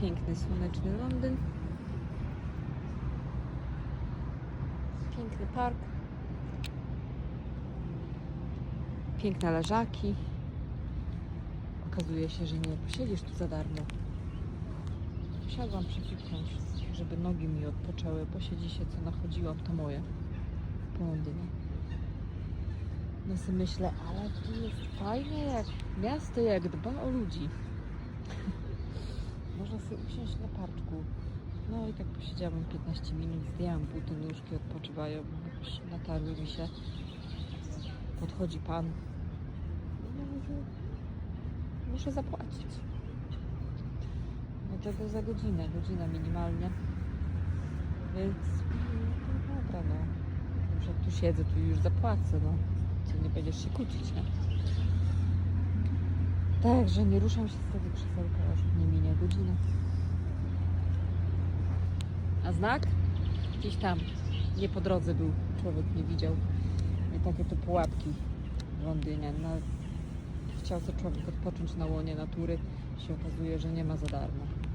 Piękny, słoneczny Londyn. Piękny park. Piękne leżaki. Okazuje się, że nie posiedzisz tu za darmo. Siadłam przefiknąć, żeby nogi mi odpoczęły. Posiedzi się, co nachodziłam, to moje. Po Londynie. No sobie myślę, ale tu jest fajnie, jak miasto, jak dba o ludzi. Sobie usiąść na parczku. No i tak posiedziałam 15 minut, zdjęłam buty, nóżki odpoczywają, natarły mi się. Podchodzi pan. No mówię, muszę zapłacić. No tego za godzinę, godzina minimalnie. Więc no dobra, no. Już jak tu siedzę, to już zapłacę, no. Co nie będziesz się kłócić, nie? Także nie ruszam się z tego krzesełka, aż godzina. A znak? Gdzieś tam, nie po drodze był, człowiek nie widział. I takie to pułapki w Londynie. Na... Chciał sobie człowiek odpocząć na łonie natury, się okazuje, że nie ma za darmo.